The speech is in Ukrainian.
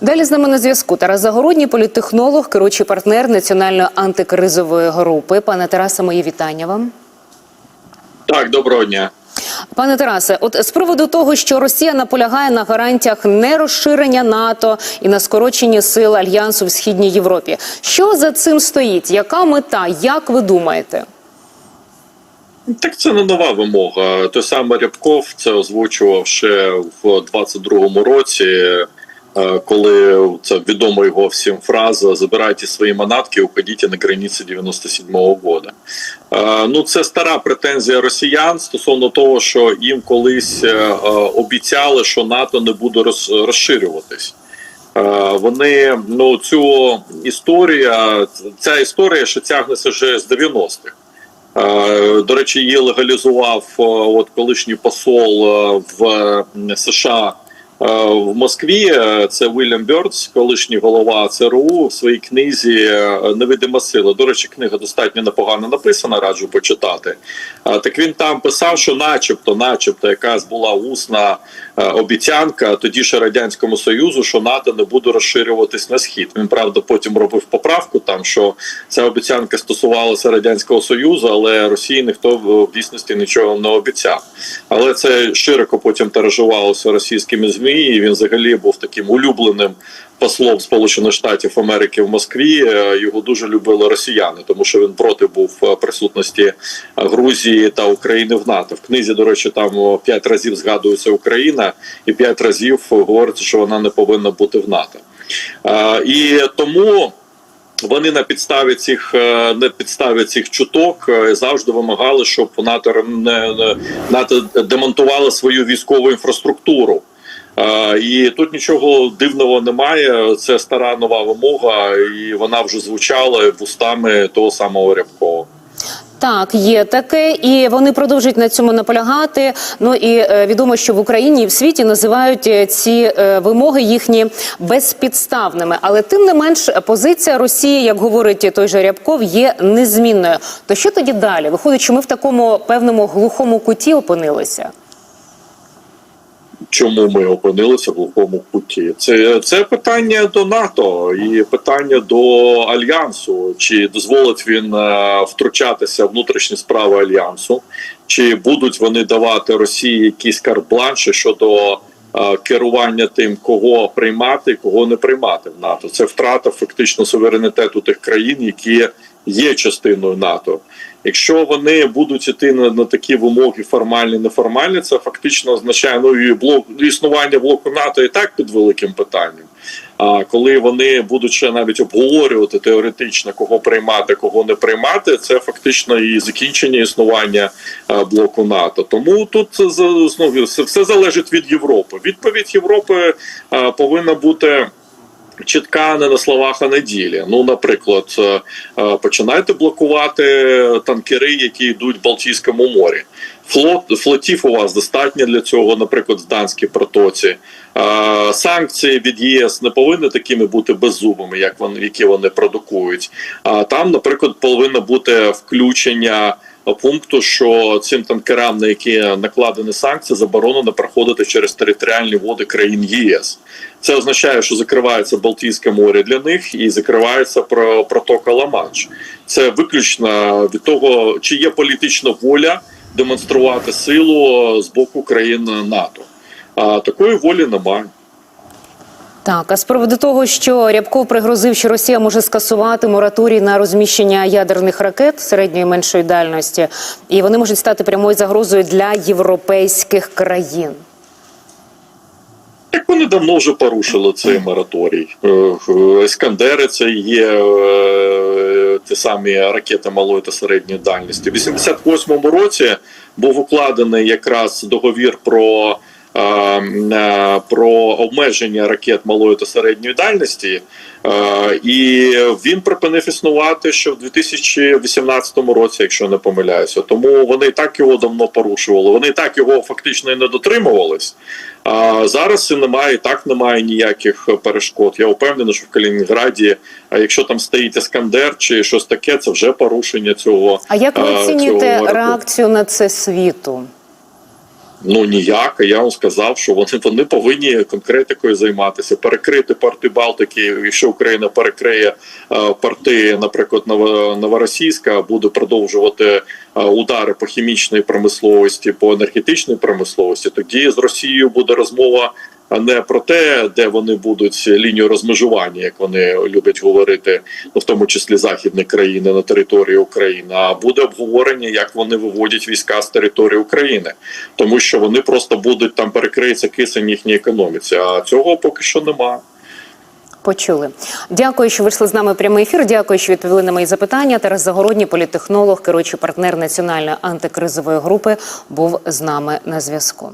Далі з нами на зв'язку Тарас Загородній, політтехнолог, керуючий партнер національної антикризової групи. Пане Тарасе, мої вітання вам. Так, доброго дня. Пане Тарасе, от з приводу того, що Росія наполягає на гарантіях нерозширення НАТО і на скороченні сил альянсу в східній Європі. Що за цим стоїть? Яка мета? Як ви думаєте? Так це не нова вимога. Той самий Рябков це озвучував ще в 22-му році, коли це відома його всім фраза Забирайте свої манатки, уходіть на границі 97-го года. Е, Ну, це стара претензія росіян стосовно того, що їм колись е, е, обіцяли, що НАТО не буде роз- розширюватись. Е, Вони ну цю історія, ця історія ще тягнеться вже з 90-х. Е, До речі, її легалізував е, от колишній посол е, в е, США е, в Москві. Е, Це Вільям Бьордс, колишній голова ЦРУ в своїй книзі е, Невидима сила. До речі, книга достатньо непогано написана, раджу почитати. Е, Так він там писав, що, начебто, начебто, якась була усна е, обіцянка тоді ще радянському союзу, що НАТО не буде розширюватись на схід. Він правда потім робив поправку, там що ця обіцянка стосувалася радянського союзу, але Росії ніхто в в дійсності нічого не обіцяв. Але це широко потім тиражувалося російськими змі. і Він взагалі був таким улюбленим послом Сполучених Штатів Америки в Москві. Е, Його дуже любили росіяни, тому що він проти був е, присутності е, Грузії та України в НАТО. В книзі, до речі, там п'ять разів згадується Україна, і п'ять разів говориться, що вона не повинна бути в НАТО. І тому. Вони на підставі цих на підставі цих чуток завжди вимагали, щоб НАТО НАТО демонтувало свою військову інфраструктуру. І тут нічого дивного немає. Це стара нова вимога, і вона вже звучала вустами того самого Рябкова. Так, є таке, і вони продовжують на цьому наполягати. Ну і е, відомо, що в Україні і в світі називають е, ці е, вимоги їхні безпідставними. Але тим не менш, позиція Росії, як говорить той же Рябков, є незмінною. То що тоді далі? Виходить, що ми в такому певному глухому куті опинилися. Чому ми опинилися в глухому куті? Це, це питання до НАТО і питання до альянсу. Чи дозволить він е, втручатися в внутрішні справи альянсу, чи будуть вони давати Росії якісь карт-бланші щодо е, керування тим, кого приймати, кого не приймати в НАТО? Це втрата фактично суверенітету тих країн, які є частиною НАТО. Якщо вони будуть іти на, на такі вимоги формальні, неформальні, це фактично означає ну і блок існування блоку НАТО і так під великим питанням. А коли вони будуть ще навіть обговорювати теоретично, кого приймати, кого не приймати, це фактично і закінчення існування е, блоку НАТО. Тому тут знову все, все залежить від Європи. Відповідь Європи е, повинна бути. Чітка не на словах, а на ділі. Ну, наприклад, е, е, починайте блокувати танкери, які йдуть в Балтійському морі. Флот флотів у вас достатньо для цього, наприклад, в Данській протоці. Е, Санкції від ЄС не повинні такими бути беззубими, як вони які вони продукують. А там, наприклад, повинно бути включення пункту, що цим танкерам, на які накладені санкції, заборонено проходити через територіальні води країн ЄС. Це означає, що закривається Балтійське море для них і закривається про протока Ла-Манш. Це виключно від того, чи є політична воля демонструвати силу з боку країн НАТО. А такої волі немає. Так, а з приводу того, що Рябков пригрозив, що Росія може скасувати мораторій на розміщення ядерних ракет середньої і меншої дальності, і вони можуть стати прямою загрозою для європейських країн. Так вони давно вже порушили цей мораторій. Е, е, це є е, ті самі ракети малої та середньої дальності. У 88-му році був укладений якраз договір про. Е, Про обмеження ракет малої та середньої дальності, Е, і він припинив існувати ще в 2018 році, якщо не помиляюся. Тому вони і так його давно порушували. Вони і так його фактично і не дотримувались. А зараз і немає, і так немає ніяких перешкод. Я впевнений, що в Калінінграді, а якщо там стоїть Іскандер чи щось таке, це вже порушення цього. А як ви е, оцінюєте реакцію на це світу? Ну ніяк. Я вам сказав, що вони вони повинні конкретикою займатися, перекрити порти Балтики. Якщо Україна перекриє е, порти, наприклад, Ново- Новоросійська, буде продовжувати е, удари по хімічної промисловості, по енергетичній промисловості. Тоді з Росією буде розмова. А не про те, де вони будуть лінію розмежування, як вони люблять говорити, ну в тому числі західні країни на території України, а буде обговорення, як вони виводять війська з території України, тому що вони просто будуть там перекриється кисень їхній економіці. А цього поки що немає. Почули. Дякую, що вийшли з нами в прямий ефір. Дякую, що відповіли на мої запитання. Тарас Загородній, політтехнолог, керуючий партнер національної антикризової групи, був з нами на зв'язку.